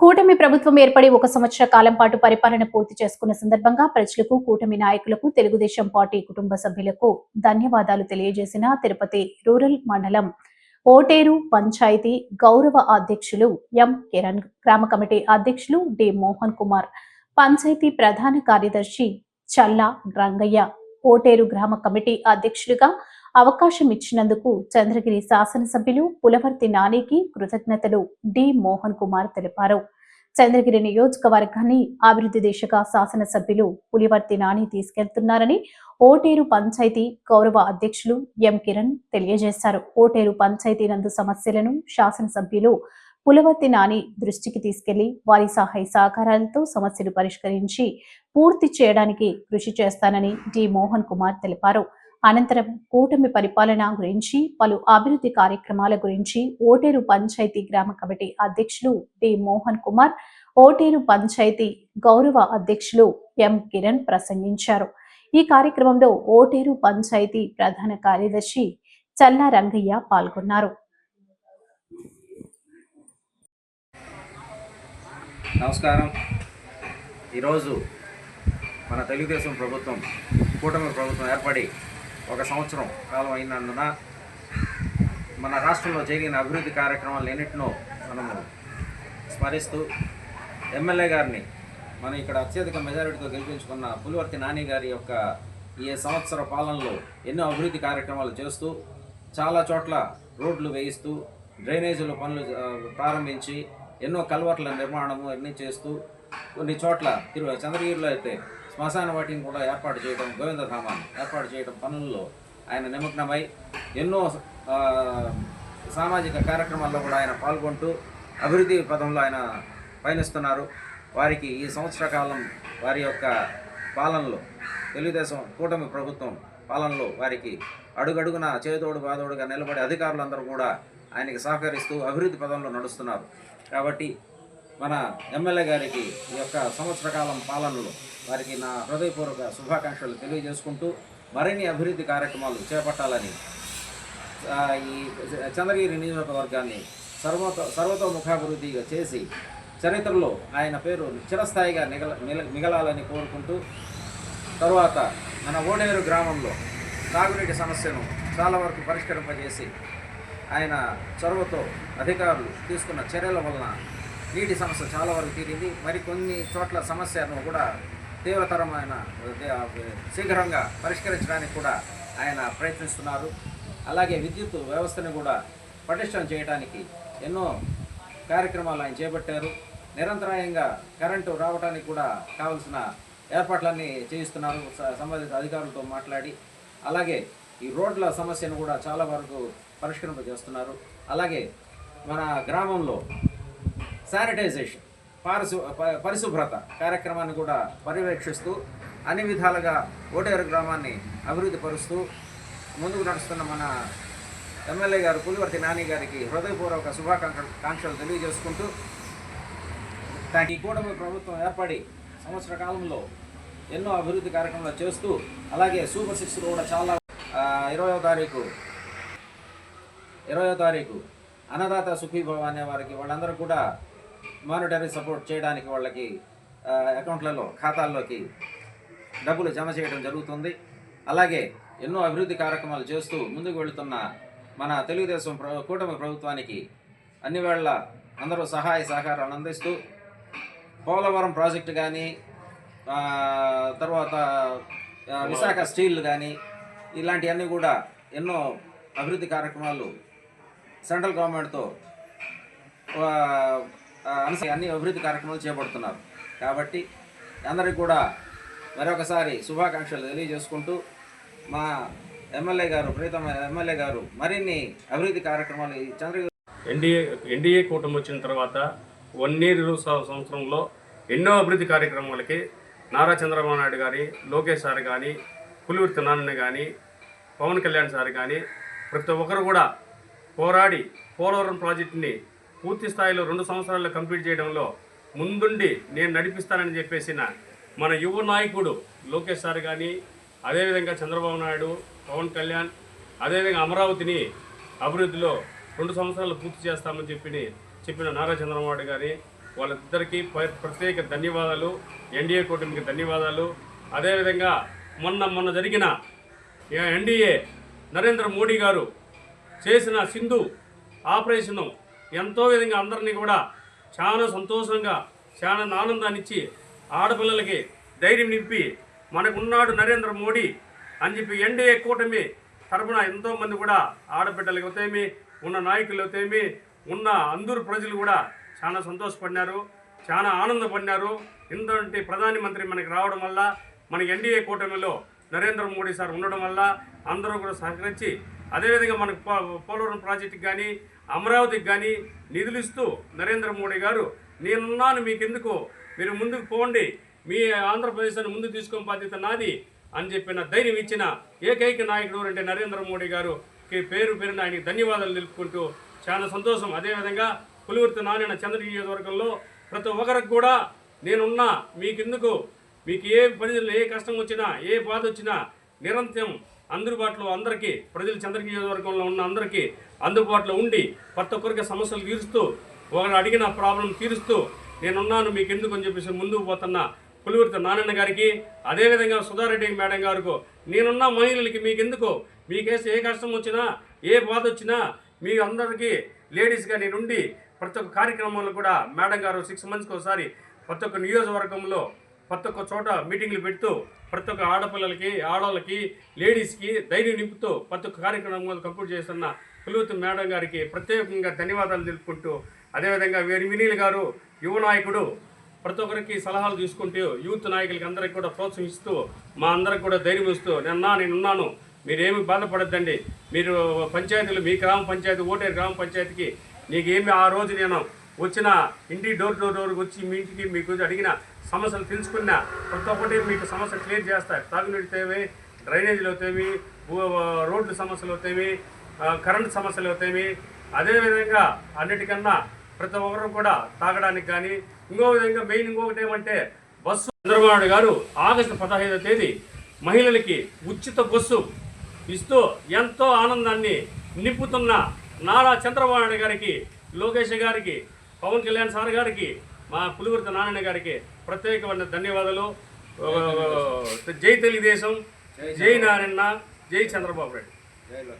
కూటమి ప్రభుత్వం ఏర్పడి ఒక సంవత్సర కాలం పాటు పరిపాలన పూర్తి చేసుకున్న సందర్భంగా ప్రజలకు కూటమి నాయకులకు తెలుగుదేశం పార్టీ కుటుంబ సభ్యులకు ధన్యవాదాలు తెలియజేసిన తిరుపతి రూరల్ మండలం ఓటేరు పంచాయతీ గౌరవ అధ్యక్షులు ఎం. కిరణ్ గ్రామ కమిటీ అధ్యక్షులు డి. మోహన్ కుమార్ పంచాయతీ ప్రధాన కార్యదర్శి చల్లా రంగయ్య ఓటేరు గ్రామ కమిటీ అధ్యక్షులుగా అవకాశం ఇచ్చినందుకు చంద్రగిరి శాసనసభ్యులు పులవర్తి నానికి కృతజ్ఞతలు. డి. మోహన్ కుమార్ తెలిపారు. చంద్రగిరి నియోజకవర్గాన్ని అభివృద్ధి దిశగా శాసనసభ్యులు పులివర్తి నాని తీసుకెళ్తున్నారని ఓటేరు పంచాయతీ గౌరవ అధ్యక్షులు ఎం. కిరణ్ తెలియజేశారు. ఓటేరు పంచాయతీ నందు సమస్యలను శాసనసభ్యులు పులవర్తి నాని దృష్టికి తీసుకెళ్ళి వారి సహాయ సహకారాలతో సమస్యలు పరిష్కరించి పూర్తి చేయడానికి కృషి చేస్తానని డి. మోహన్ కుమార్ తెలిపారు. అనంతరం కూటమి పరిపాలన గురించి పలు అభివృద్ధి కార్యక్రమాల గురించి ఓటేరు పంచాయతీ గ్రామ కమిటీ అధ్యక్షులు డి. మోహన్ కుమార్ ఓటేరు పంచాయతీ గౌరవ అధ్యక్షులు ఎం. కిరణ్ ప్రసంగించారు. ఈ కార్యక్రమంలో ఓటేరు పంచాయతీ ప్రధాన కార్యదర్శి చల్లా రంగయ్య పాల్గొన్నారు. నమస్కారం. ఈరోజు మన తెలుగుదేశం ప్రభుత్వం కూటమి ప్రభుత్వం ఏర్పడి ఒక సంవత్సరం కాలం అయినందున మన రాష్ట్రంలో జరిగిన అభివృద్ధి కార్యక్రమాలు ఎన్నింటినో మనము స్మరిస్తూ ఎమ్మెల్యే గారిని మనం ఇక్కడ అత్యధిక మెజారిటీతో గెలిపించుకున్న పులివర్తి నాని గారి యొక్క ఈ సంవత్సర పాలనలో ఎన్నో అభివృద్ధి కార్యక్రమాలు చేస్తూ చాలా చోట్ల రోడ్లు వేయిస్తూ డ్రైనేజీల పనులు ప్రారంభించి ఎన్నో కల్వర్ల నిర్మాణము అన్నీ చేస్తూ కొన్ని చోట్ల తిరు చంద్రగిరిలో అయితే శ్మశాన వాటిని కూడా ఏర్పాటు చేయడం గోవిందధామాన్ని ఏర్పాటు చేయడం పనుల్లో ఆయన నిమగ్నమై ఎన్నో సామాజిక కార్యక్రమాల్లో కూడా ఆయన పాల్గొంటూ అభివృద్ధి పదంలో ఆయన పయనిస్తున్నారు. వారికి ఈ సంవత్సర కాలం వారి యొక్క పాలనలో తెలుగుదేశం కూటమి ప్రభుత్వం పాలనలో వారికి అడుగడుగున చేదోడు బాదోడుగా నిలబడి అధికారులందరూ కూడా ఆయనకి సహకరిస్తూ అభివృద్ధి పదంలో నడుస్తున్నారు. కాబట్టి మన ఎమ్మెల్యే గారికి ఈ యొక్క సంవత్సర కాలం పాలనలో వారికి నా హృదయపూర్వక శుభాకాంక్షలు తెలియజేసుకుంటూ మరిన్ని అభివృద్ధి కార్యక్రమాలు చేపట్టాలని ఈ చంద్రగిరి నియోజకవర్గాన్ని సర్వతో సర్వతోముఖాభివృద్ధిగా చేసి చరిత్రలో ఆయన పేరు చిరస్థాయిగా నిగల మిగ- మిగలాలని కోరుకుంటూ తరువాత మన ఓడేరు గ్రామంలో తాగునీటి సమస్యను చాలా వరకు పరిష్కరింపజేసి ఆయన చొరవతో అధికారులు తీసుకున్న చర్యల వలన నీటి సమస్య చాలా వరకు తీరింది. మరి కొన్ని చోట్ల సమస్యను కూడా తీవ్రతరమైన శీఘ్రంగా పరిష్కరించడానికి కూడా ఆయన ప్రయత్నిస్తున్నారు. అలాగే విద్యుత్ వ్యవస్థను కూడా పటిష్టం చేయడానికి ఎన్నో కార్యక్రమాలు ఆయన చేపట్టారు. నిరంతరాయంగా కరెంటు రావడానికి కూడా కావలసిన ఏర్పాట్లన్నీ చేయిస్తున్నారు. స- సంబంధిత అధికారులతో మాట్లాడి అలాగే ఈ రోడ్ల సమస్యను కూడా చాలా వరకు పరిష్కరింపజేస్తున్నారు. అలాగే మన గ్రామంలో శానిటైజేషన్ పారిశు ప- పరిశుభ్రత కార్యక్రమాన్ని కూడా పర్యవేక్షిస్తూ అన్ని విధాలుగా ఓటేరు గ్రామాన్ని అభివృద్ధి పరుస్తూ ముందుకు నడుస్తున్న మన ఎమ్మెల్యే గారు పులివర్తి నాని గారికి హృదయపూర్వక శుభాకాంక్షలు కాంక్షలు తెలియజేసుకుంటూ దానికి కూటమి ప్రభుత్వం ఏర్పడి సంవత్సర కాలంలో ఎన్నో అభివృద్ధి కార్యక్రమాలు చేస్తూ అలాగే సూపర్ సిక్స్ కూడా చాలా ఇరవయో తారీఖు ఇరవయో తారీఖు. అన్నదాత సుఖీభవ అనే వారికి వాళ్ళందరూ కూడా మానిటరీ సపోర్ట్ చేయడానికి వాళ్ళకి అకౌంట్లలో ఖాతాల్లోకి డబ్బులు జమ చేయడం జరుగుతుంది. అలాగే ఎన్నో అభివృద్ధి కార్యక్రమాలు చేస్తూ ముందుకు వెళుతున్న మన తెలుగుదేశం ప్ర కూటమి ప్రభుత్వానికి అన్ని వేళ అందరూ సహాయ సహకారాలు అందిస్తూ పోలవరం ప్రాజెక్టు కానీ తర్వాత విశాఖ స్టీల్ కానీ ఇలాంటివన్నీ కూడా ఎన్నో అభివృద్ధి కార్యక్రమాలు సెంట్రల్ గవర్నమెంట్తో అన్ని అభివృద్ధి కార్యక్రమాలు చేపడుతున్నారు. కాబట్టి అందరికీ కూడా మరొకసారి శుభాకాంక్షలు తెలియజేసుకుంటూ మా ఎమ్మెల్యే గారు ప్రీతమ ఎమ్మెల్యే గారు మరిన్ని అభివృద్ధి కార్యక్రమాలు చంద్ర చంద్రగిరి ఎన్డీఏ ఎన్డీఏ కూటమి వచ్చిన తర్వాత వన్ ఇయర్ సంవత్సరంలో ఎన్నో అభివృద్ధి కార్యక్రమాలకి నారా చంద్రబాబు నాయుడు గారి లోకేష్ సార్ కానీ పులివర్తి నాన్న కానీ పవన్ కళ్యాణ్ సార్ కానీ ప్రతి ఒక్కరు కూడా పోరాడి పోలవరం ప్రాజెక్టుని పూర్తి స్థాయిలో రెండు సంవత్సరాల్లో కంప్లీట్ చేయడంలో ముందుండి నేను నడిపిస్తానని చెప్పేసిన మన యువ నాయకుడు లోకేష్ సార్ కానీ అదేవిధంగా చంద్రబాబు నాయుడు పవన్ కళ్యాణ్ అదేవిధంగా అమరావతిని అభివృద్ధిలో రెండు సంవత్సరాలు పూర్తి చేస్తామని చెప్పి చెప్పిన నారా చంద్రబాబు గారి వాళ్ళిద్దరికీ ప్ర- ప్రత్యేక ధన్యవాదాలు ఎన్డీఏ కూటమికి ధన్యవాదాలు. అదేవిధంగా మొన్న మొన్న జరిగిన ఎన్డీఏ నరేంద్ర మోడీ గారు చేసిన సింధు ఆపరేషను ఎంతో విధంగా అందరినీ కూడా చాలా సంతోషంగా చాలా ఆనందాన్ని ఇచ్చి ఆడపిల్లలకి ధైర్యం నింపి మనకున్నాడు నరేంద్ర మోడీ అని చెప్పి ఎన్డీఏ కూటమి తరపున ఎంతోమంది కూడా ఆడబిడ్డలకి అవుతాయి ఉన్న నాయకులు అవుతాయి ఉన్న అందరు ప్రజలు కూడా చాలా సంతోషపడినారు చాలా ఆనందపడినారు. ఇంతటి ప్రధానమంత్రి మనకి రావడం వల్ల మన ఎన్డీఏ కూటమిలో నరేంద్ర మోడీ సార్ ఉండడం వల్ల అందరూ కూడా సహకరించి అదేవిధంగా మనకు పో- పోలవరం ప్రాజెక్టుకి కానీ అమరావతికి కానీ నిధులు ఇస్తూ నరేంద్ర మోడీ గారు నేనున్నాను మీకెందుకు? మీరు ముందుకు పోండి. మీ ఆంధ్రప్రదేశ్ని ముందుకు తీసుకొని బాధ్యత నాది అని చెప్పిన ధైర్యం ఇచ్చిన ఏకైక నాయకుడు అంటే నరేంద్ర మోడీ గారు. పేరు పేరున ఆయనకి ధన్యవాదాలు తెలుపుకుంటూ చాలా సంతోషం. అదేవిధంగా పులివర్తి నారాయణ చంద్ర నియోజకవర్గంలో ప్రతి ఒక్కరికి కూడా నేనున్నా మీకెందుకు? మీకు ఏ పరిధిలో ఏ కష్టం వచ్చినా ఏ బాధ వచ్చినా నిరంతరం అందుబాటులో అందరికీ ప్రజలు చంద్రగిరి నియోజకవర్గంలో ఉన్న అందరికీ అందుబాటులో ఉండి ప్రతి ఒక్కరికి సమస్యలు తీరుస్తూ ఒకరు అడిగిన ప్రాబ్లం తీరుస్తూ నేనున్నాను మీకు ఎందుకు అని చెప్పేసి ముందుకు పోతున్న పులివర్తి నారాయణ గారికి అదేవిధంగా సుధారెడ్డి మేడం గారికి నేనున్న మహిళలకి మీకెందుకు? మీకేసి ఏ కష్టం వచ్చినా ఏ బాధ వచ్చినా మీ అందరికీ లేడీస్గా నేనుండి ప్రతి ఒక్క కార్యక్రమంలో కూడా మేడం గారు సిక్స్ మంత్స్కి ఒకసారి ప్రతి ఒక్క నియోజకవర్గంలో ప్రతి ఒక్క చోట మీటింగ్లు పెడుతూ ప్రతి ఒక్క ఆడపిల్లలకి ఆడవాళ్ళకి లేడీస్కి ధైర్యం నింపుతూ ప్రతి ఒక్క కార్యక్రమం కంప్లీట్ చేస్తున్న పులివతి మేడం గారికి ప్రత్యేకంగా ధన్యవాదాలు తెలుపుకుంటూ అదేవిధంగా వేరి వినీల్ గారు యువ నాయకుడు ప్రతి ఒక్కరికి సలహాలు తీసుకుంటూ యూత్ నాయకులకి అందరికి కూడా ప్రోత్సహిస్తూ మా అందరికి కూడా ధైర్యం ఇస్తూ నిన్న నేనున్నాను మీరేమి బాధపడద్దండి. మీరు పంచాయతీలు మీ గ్రామ పంచాయతీ ఓటేరు గ్రామ పంచాయతీకి నీకేమి ఆ రోజు నేను వచ్చిన ఇంటి డోర్ టు డోర్కి వచ్చి మీ ఇంటికి మీకు అడిగిన సమస్యలు తెలుసుకున్నా ప్రతి ఒక్కటి మీకు సమస్య క్లియర్ చేస్తాయి తాగునీటి తేవి డ్రైనేజీలు అవుతాయి రోడ్లు సమస్యలు అవుతాయి కరెంట్ సమస్యలు అవుతాయి అదేవిధంగా అన్నిటికన్నా ప్రతి ఒక్కరు కూడా తాగడానికి కానీ ఇంకో విధంగా మెయిన్ ఇంకొకటి ఏమంటే బస్సు. చంద్రబాబు గారు ఆగస్టు పదహైదో తేదీ మహిళలకి ఉచిత బస్సు ఇస్తూ ఎంతో ఆనందాన్ని నింపుతున్న నారా చంద్రబాబు నాయుడు గారికి లోకేష్ గారికి పవన్ కళ్యాణ్ సార్ గారికి మా పులివర్తి నారాయణ గారికి ప్రత్యేకమైన ధన్యవాదాలు. జై తెలుగుదేశం జై నారాయణ జై చంద్రబాబు నాయుడు.